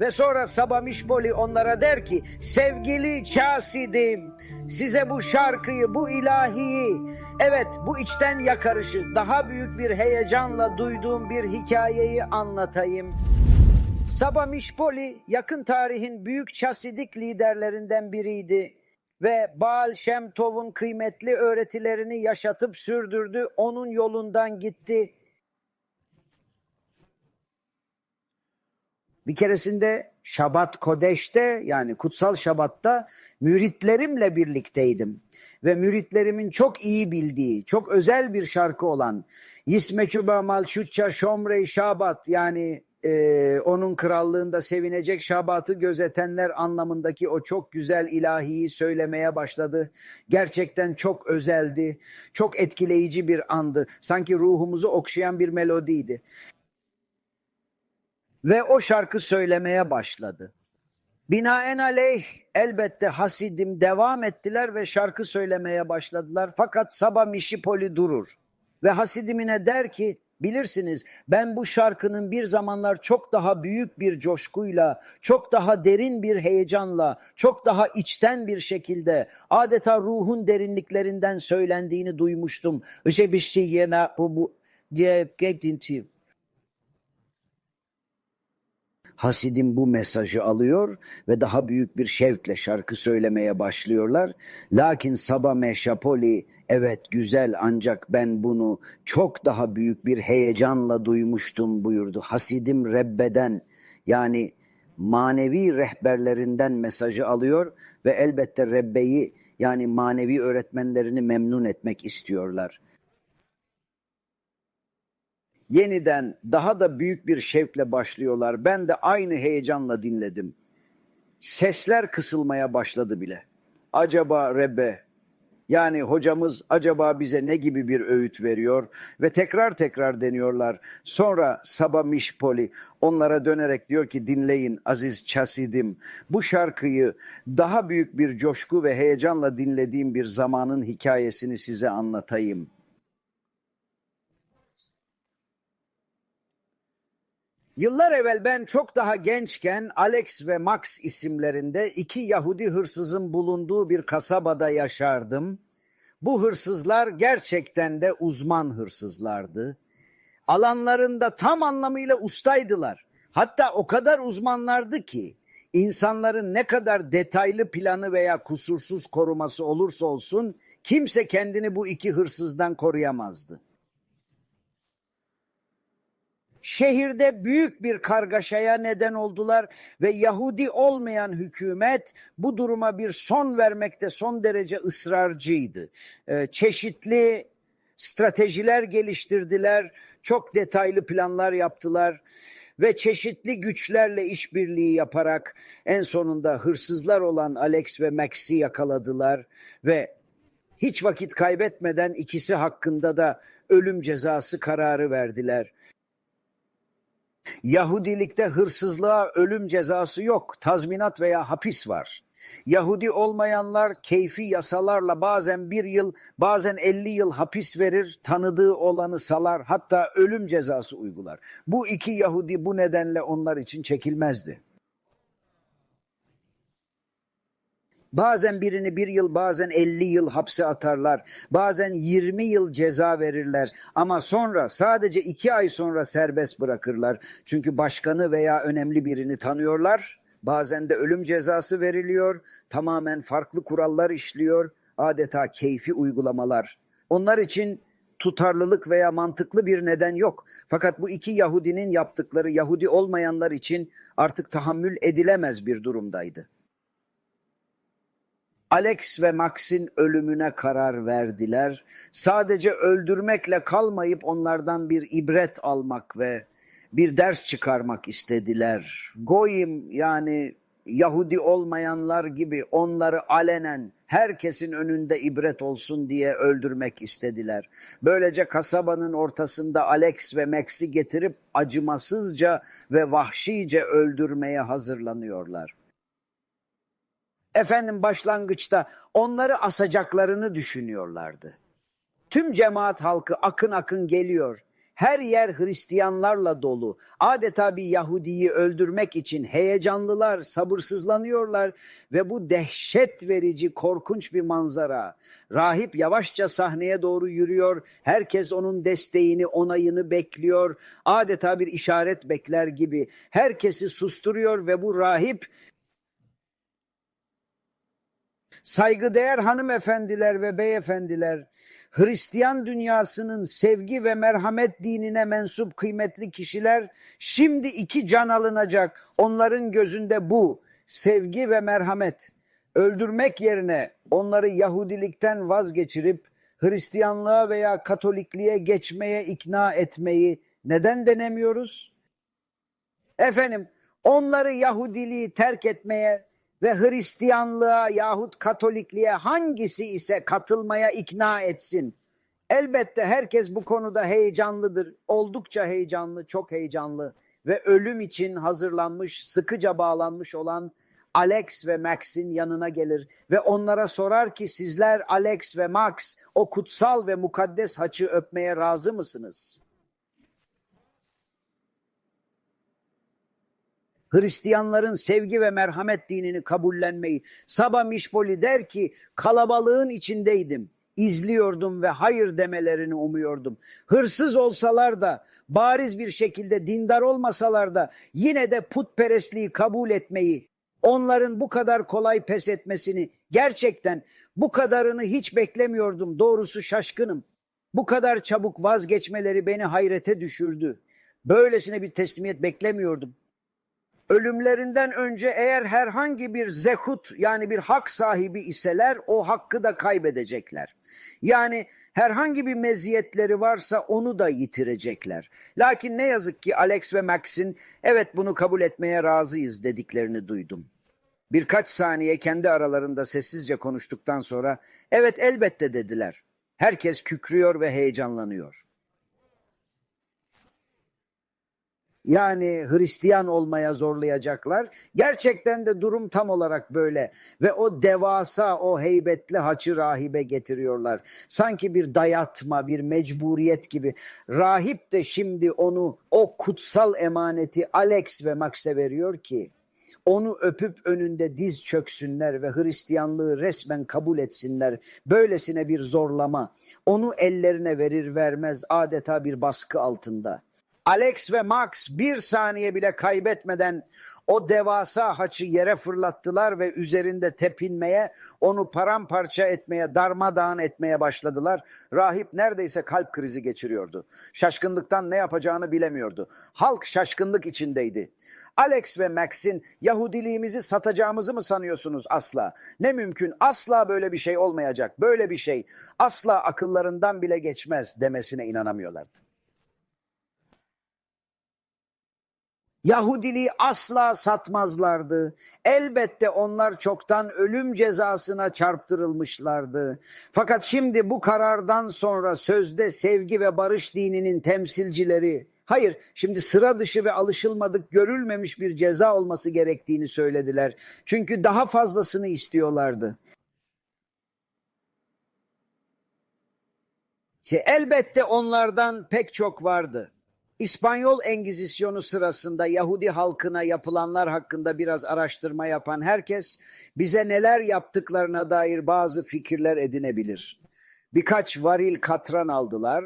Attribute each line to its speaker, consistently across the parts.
Speaker 1: Ve sonra Sabamişpoli onlara der ki sevgili Çasidim size bu şarkıyı bu ilahiyi evet bu içten yakarışı daha büyük bir heyecanla duyduğum bir hikayeyi anlatayım. Sabamişpoli yakın tarihin büyük Çasidik liderlerinden biriydi ve Baal Şemtov'un kıymetli öğretilerini yaşatıp sürdürdü. Onun yolundan gitti. Bir keresinde Şabat Kodeş'te yani kutsal Şabat'ta müritlerimle birlikteydim. Ve müritlerimin çok iyi bildiği, çok özel bir şarkı olan Yismeçuba Malşutça Şomrey Şabat yani e, onun krallığında sevinecek Şabat'ı gözetenler anlamındaki o çok güzel ilahiyi söylemeye başladı. Gerçekten çok özeldi, çok etkileyici bir andı. Sanki ruhumuzu okşayan bir melodiydi. Ve o şarkı söylemeye başladı. Binaenaleyh elbette Hasidim devam ettiler ve şarkı söylemeye başladılar. Fakat Saba Mişipoli durur. Ve Hasidimine der ki bilirsiniz ben bu şarkının bir zamanlar çok daha büyük bir coşkuyla, çok daha derin bir heyecanla, çok daha içten bir şekilde adeta ruhun derinliklerinden söylendiğini duymuştum. İşte bir şey yine bu bu diye Hasidim bu mesajı alıyor ve daha büyük bir şevkle şarkı söylemeye başlıyorlar. Lakin Saba Meşapoli evet güzel ancak ben bunu çok daha büyük bir heyecanla duymuştum buyurdu. Hasidim Rebbe'den yani manevi rehberlerinden mesajı alıyor ve elbette Rebbe'yi yani manevi öğretmenlerini memnun etmek istiyorlar yeniden daha da büyük bir şevkle başlıyorlar. Ben de aynı heyecanla dinledim. Sesler kısılmaya başladı bile. Acaba Rebbe yani hocamız acaba bize ne gibi bir öğüt veriyor ve tekrar tekrar deniyorlar. Sonra Saba Mişpoli onlara dönerek diyor ki dinleyin aziz Çasidim bu şarkıyı daha büyük bir coşku ve heyecanla dinlediğim bir zamanın hikayesini size anlatayım.'' Yıllar evvel ben çok daha gençken Alex ve Max isimlerinde iki Yahudi hırsızın bulunduğu bir kasabada yaşardım. Bu hırsızlar gerçekten de uzman hırsızlardı. Alanlarında tam anlamıyla ustaydılar. Hatta o kadar uzmanlardı ki insanların ne kadar detaylı planı veya kusursuz koruması olursa olsun kimse kendini bu iki hırsızdan koruyamazdı. Şehirde büyük bir kargaşaya neden oldular ve Yahudi olmayan hükümet bu duruma bir son vermekte son derece ısrarcıydı. Ee, çeşitli stratejiler geliştirdiler, çok detaylı planlar yaptılar ve çeşitli güçlerle işbirliği yaparak en sonunda hırsızlar olan Alex ve Max'i yakaladılar ve hiç vakit kaybetmeden ikisi hakkında da ölüm cezası kararı verdiler. Yahudilikte hırsızlığa ölüm cezası yok, tazminat veya hapis var. Yahudi olmayanlar keyfi yasalarla bazen bir yıl, bazen elli yıl hapis verir, tanıdığı olanı salar, hatta ölüm cezası uygular. Bu iki Yahudi bu nedenle onlar için çekilmezdi. Bazen birini bir yıl bazen elli yıl hapse atarlar. Bazen yirmi yıl ceza verirler. Ama sonra sadece iki ay sonra serbest bırakırlar. Çünkü başkanı veya önemli birini tanıyorlar. Bazen de ölüm cezası veriliyor. Tamamen farklı kurallar işliyor. Adeta keyfi uygulamalar. Onlar için tutarlılık veya mantıklı bir neden yok. Fakat bu iki Yahudinin yaptıkları Yahudi olmayanlar için artık tahammül edilemez bir durumdaydı. Alex ve Max'in ölümüne karar verdiler. Sadece öldürmekle kalmayıp onlardan bir ibret almak ve bir ders çıkarmak istediler. Goyim yani Yahudi olmayanlar gibi onları alenen herkesin önünde ibret olsun diye öldürmek istediler. Böylece kasabanın ortasında Alex ve Max'i getirip acımasızca ve vahşice öldürmeye hazırlanıyorlar. Efendim başlangıçta onları asacaklarını düşünüyorlardı. Tüm cemaat halkı akın akın geliyor. Her yer Hristiyanlarla dolu. Adeta bir Yahudiyi öldürmek için heyecanlılar, sabırsızlanıyorlar ve bu dehşet verici, korkunç bir manzara. Rahip yavaşça sahneye doğru yürüyor. Herkes onun desteğini, onayını bekliyor. Adeta bir işaret bekler gibi. Herkesi susturuyor ve bu rahip Saygıdeğer hanımefendiler ve beyefendiler, Hristiyan dünyasının sevgi ve merhamet dinine mensup kıymetli kişiler şimdi iki can alınacak. Onların gözünde bu sevgi ve merhamet. Öldürmek yerine onları Yahudilikten vazgeçirip Hristiyanlığa veya Katolikliğe geçmeye ikna etmeyi neden denemiyoruz? Efendim onları Yahudiliği terk etmeye ve Hristiyanlığa yahut Katolikliğe hangisi ise katılmaya ikna etsin. Elbette herkes bu konuda heyecanlıdır. Oldukça heyecanlı, çok heyecanlı ve ölüm için hazırlanmış, sıkıca bağlanmış olan Alex ve Max'in yanına gelir ve onlara sorar ki sizler Alex ve Max o kutsal ve mukaddes haçı öpmeye razı mısınız? Hristiyanların sevgi ve merhamet dinini kabullenmeyi. Saba Mişpoli der ki kalabalığın içindeydim. izliyordum ve hayır demelerini umuyordum. Hırsız olsalar da bariz bir şekilde dindar olmasalar da yine de putperestliği kabul etmeyi, onların bu kadar kolay pes etmesini gerçekten bu kadarını hiç beklemiyordum. Doğrusu şaşkınım. Bu kadar çabuk vazgeçmeleri beni hayrete düşürdü. Böylesine bir teslimiyet beklemiyordum ölümlerinden önce eğer herhangi bir zekut yani bir hak sahibi iseler o hakkı da kaybedecekler. Yani herhangi bir meziyetleri varsa onu da yitirecekler. Lakin ne yazık ki Alex ve Max'in evet bunu kabul etmeye razıyız dediklerini duydum. Birkaç saniye kendi aralarında sessizce konuştuktan sonra evet elbette dediler. Herkes kükrüyor ve heyecanlanıyor. Yani Hristiyan olmaya zorlayacaklar. Gerçekten de durum tam olarak böyle ve o devasa o heybetli haçı rahibe getiriyorlar. Sanki bir dayatma, bir mecburiyet gibi. Rahip de şimdi onu o kutsal emaneti Alex ve Max'e veriyor ki onu öpüp önünde diz çöksünler ve Hristiyanlığı resmen kabul etsinler. Böylesine bir zorlama. Onu ellerine verir vermez adeta bir baskı altında. Alex ve Max bir saniye bile kaybetmeden o devasa haçı yere fırlattılar ve üzerinde tepinmeye, onu paramparça etmeye, darmadağın etmeye başladılar. Rahip neredeyse kalp krizi geçiriyordu. Şaşkınlıktan ne yapacağını bilemiyordu. Halk şaşkınlık içindeydi. Alex ve Max'in Yahudiliğimizi satacağımızı mı sanıyorsunuz asla? Ne mümkün asla böyle bir şey olmayacak. Böyle bir şey asla akıllarından bile geçmez demesine inanamıyorlardı. Yahudiliği asla satmazlardı. Elbette onlar çoktan ölüm cezasına çarptırılmışlardı. Fakat şimdi bu karardan sonra sözde sevgi ve barış dininin temsilcileri, hayır şimdi sıra dışı ve alışılmadık görülmemiş bir ceza olması gerektiğini söylediler. Çünkü daha fazlasını istiyorlardı. Elbette onlardan pek çok vardı. İspanyol Engizisyonu sırasında Yahudi halkına yapılanlar hakkında biraz araştırma yapan herkes bize neler yaptıklarına dair bazı fikirler edinebilir. Birkaç varil katran aldılar.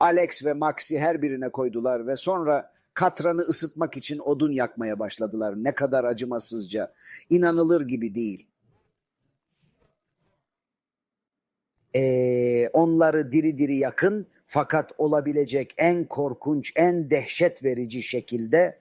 Speaker 1: Alex ve Max'i her birine koydular ve sonra katranı ısıtmak için odun yakmaya başladılar. Ne kadar acımasızca, inanılır gibi değil. E, onları diri diri yakın fakat olabilecek en korkunç, en dehşet verici şekilde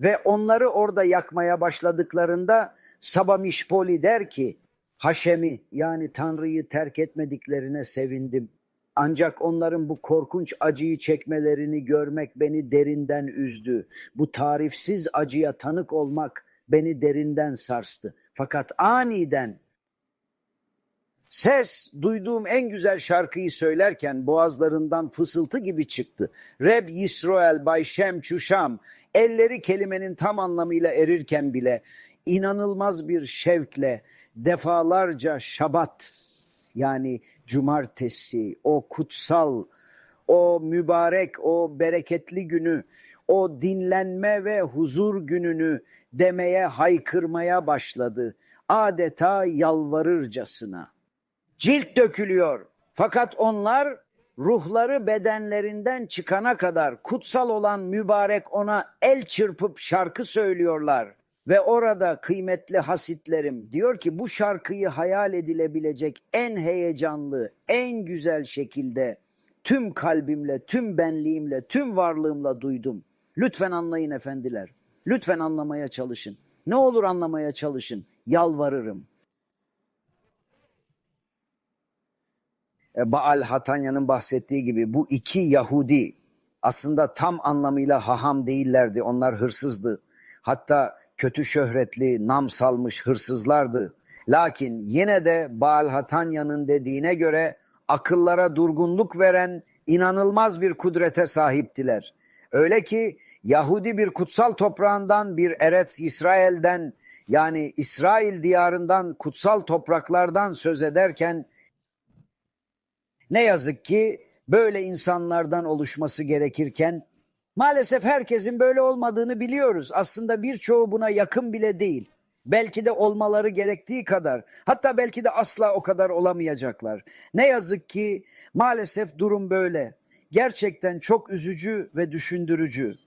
Speaker 1: ve onları orada yakmaya başladıklarında Sabamişpoli der ki Haşem'i yani Tanrı'yı terk etmediklerine sevindim. Ancak onların bu korkunç acıyı çekmelerini görmek beni derinden üzdü. Bu tarifsiz acıya tanık olmak beni derinden sarstı. Fakat aniden Ses duyduğum en güzel şarkıyı söylerken boğazlarından fısıltı gibi çıktı. Reb Yisroel Bay Shem Çuşam elleri kelimenin tam anlamıyla erirken bile inanılmaz bir şevkle defalarca şabat yani cumartesi o kutsal o mübarek, o bereketli günü, o dinlenme ve huzur gününü demeye, haykırmaya başladı. Adeta yalvarırcasına. Cilt dökülüyor. Fakat onlar ruhları bedenlerinden çıkana kadar kutsal olan mübarek ona el çırpıp şarkı söylüyorlar. Ve orada kıymetli hasitlerim diyor ki bu şarkıyı hayal edilebilecek en heyecanlı, en güzel şekilde tüm kalbimle, tüm benliğimle, tüm varlığımla duydum. Lütfen anlayın efendiler. Lütfen anlamaya çalışın. Ne olur anlamaya çalışın. Yalvarırım. Baal Hatanya'nın bahsettiği gibi bu iki Yahudi aslında tam anlamıyla haham değillerdi. Onlar hırsızdı. Hatta kötü şöhretli, nam salmış hırsızlardı. Lakin yine de Baal Hatanya'nın dediğine göre akıllara durgunluk veren inanılmaz bir kudrete sahiptiler. Öyle ki Yahudi bir kutsal toprağından bir Eretz İsrail'den yani İsrail diyarından kutsal topraklardan söz ederken ne yazık ki böyle insanlardan oluşması gerekirken maalesef herkesin böyle olmadığını biliyoruz. Aslında birçoğu buna yakın bile değil. Belki de olmaları gerektiği kadar hatta belki de asla o kadar olamayacaklar. Ne yazık ki maalesef durum böyle. Gerçekten çok üzücü ve düşündürücü.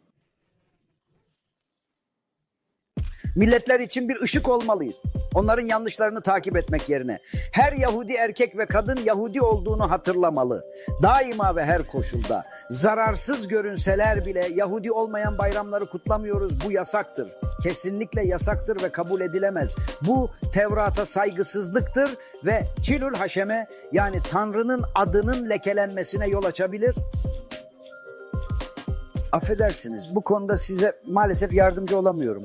Speaker 1: Milletler için bir ışık olmalıyız. Onların yanlışlarını takip etmek yerine. Her Yahudi erkek ve kadın Yahudi olduğunu hatırlamalı. Daima ve her koşulda. Zararsız görünseler bile Yahudi olmayan bayramları kutlamıyoruz. Bu yasaktır. Kesinlikle yasaktır ve kabul edilemez. Bu Tevrat'a saygısızlıktır ve Çilül Haşem'e yani Tanrı'nın adının lekelenmesine yol açabilir. Affedersiniz bu konuda size maalesef yardımcı olamıyorum.